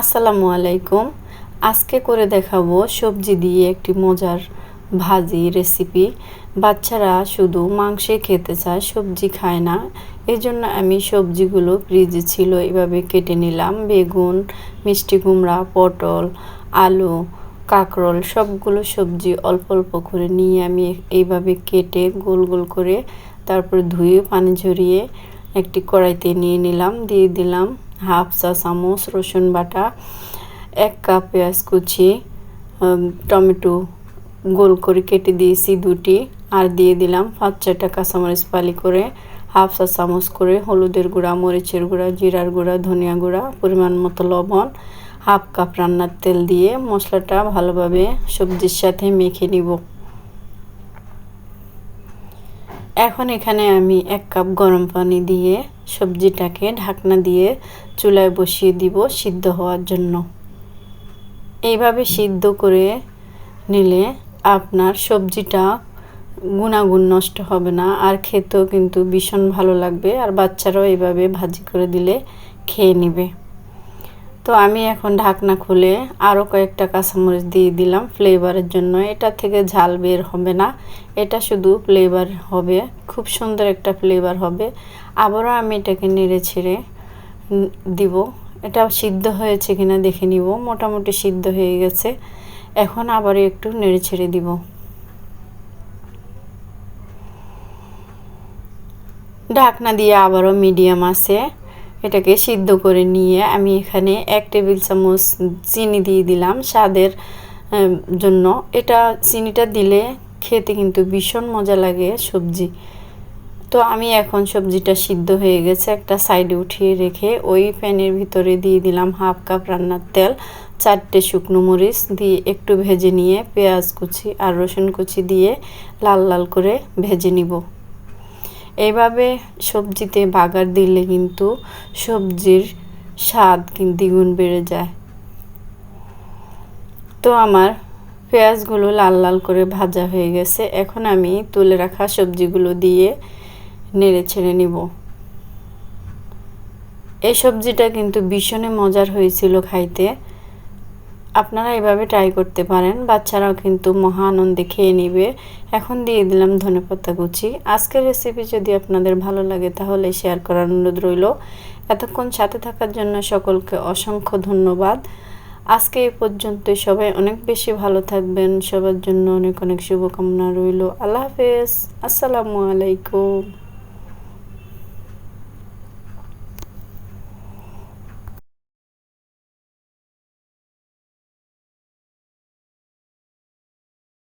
আসসালামু আলাইকুম। আজকে করে দেখাবো সবজি দিয়ে একটি মজার ভাজি রেসিপি। বাচ্চারা শুধু মাংসে খেতে চায়, সবজি খায় না। এই জন্য আমি সবজিগুলো ফ্রিজে ছিল, এভাবে কেটে নিলাম। বেগুন, মিষ্টি কুমড়া, পটল, আলু, কাঁকরোল সবগুলো সবজি অল্প অল্প করে নিয়ে আমি এইভাবে কেটে গোল গোল করে তারপর ধুয়ে পানি ঝরিয়ে একটি কড়াইতে নিয়ে নিলাম, দিয়ে দিলাম। হাফ চা চামচ, রসুন বাটা, এক কাপ পেঁয়াজ কুচি টমেটো গোল করে কেটে দিয়েছি দুটি আর দিয়ে দিলাম পাঁচ ছয়টা কাঁচামরিচ পালি করে, হাফ চা চামচ করে হলুদের গুঁড়া, মরিচের গুঁড়া, জিরার গুঁড়া, ধনিয়া গুঁড়া, পরিমাণ মতো লবণ, হাফ কাপ রান্নার তেল দিয়ে মশলাটা ভালোভাবে সবজির সাথে মেখে নিব। এখন এখানে আমি এক কাপ গরম পানি দিয়ে সবজিটাকে ঢাকনা দিয়ে চুলায় বসিয়ে দিব সিদ্ধ হওয়ার জন্য। এইভাবে সিদ্ধ করে নিলে আপনার সবজিটা গুণাগুণ নষ্ট হবে না, আর খেতেও কিন্তু ভীষণ ভালো লাগবে, আর বাচ্চারাও এইভাবে ভাজি করে দিলে খেয়ে নেবে। তো আমি এখন ঢাকনা খুলে আরও কয়েকটা কাঁচামরিচ দিয়ে দিলাম ফ্লেভারের জন্য। এটা থেকে ঝাল বের হবে না, এটা শুধু ফ্লেভার হবে, খুব সুন্দর একটা ফ্লেভার হবে। আবারও আমি এটাকে নেড়ে ছেড়ে দিব। এটা সিদ্ধ হয়েছে কিনা দেখে নিব, মোটামুটি সিদ্ধ হয়ে গেছে। এখন আবার একটু নেড়ে ছেড়ে দিব। ঢাকনা দিয়ে আবারও মিডিয়াম আছে। এটাকে সিদ্ধ করে নিয়ে আমি এখানে এক টেবিল চামচ চিনি দিয়ে দিলাম স্বাদের জন্য। এটা চিনিটা দিলে খেতে কিন্তু ভীষণ মজা লাগে সবজি। তো আমি এখন সবজিটা সিদ্ধ হয়ে গেছে একটা সাইডে উঠিয়ে রেখে ওই প্যানের ভিতরে দিয়ে দিলাম হাফ কাপ রান্নার তেল, চারটে শুকনো মরিচ দিয়ে একটু ভেজে নিয়ে পেঁয়াজ কুচি আর রসুন কুচি দিয়ে লাল লাল করে ভেজে নিব। এইভাবে সবজিতে বাগার দিলে কিন্তু সবজির স্বাদ দ্বিগুণ বেড়ে যায়। তো আমার পেঁয়াজগুলো লাল লাল করে ভাজা হয়ে গেছে। এখন আমি তুলে রাখা সবজিগুলো দিয়ে নেড়ে ছেড়ে নিব। এই সবজিটা কিন্তু ভীষণই মজার হয়েছিল খাইতে। আপনারা এভাবে ট্রাই করতে পারেন, বাচ্চারাও কিন্তু মহা আনন্দে খেয়ে নিবে। এখন দিয়ে দিলাম ধনেপাতা কুচি। আজকের রেসিপি যদি আপনাদের ভালো লাগে তাহলে শেয়ার করার অনুরোধ রইল। এতক্ষণ সাথে থাকার জন্য সকলকে অসংখ্য ধন্যবাদ। আজকে এ পর্যন্তই সবাই অনেক বেশি ভালো থাকবেন। সবার জন্য অনেক অনেক শুভকামনা রইল। আল্লাহ হাফেজ। আসসালামু আলাইকুম।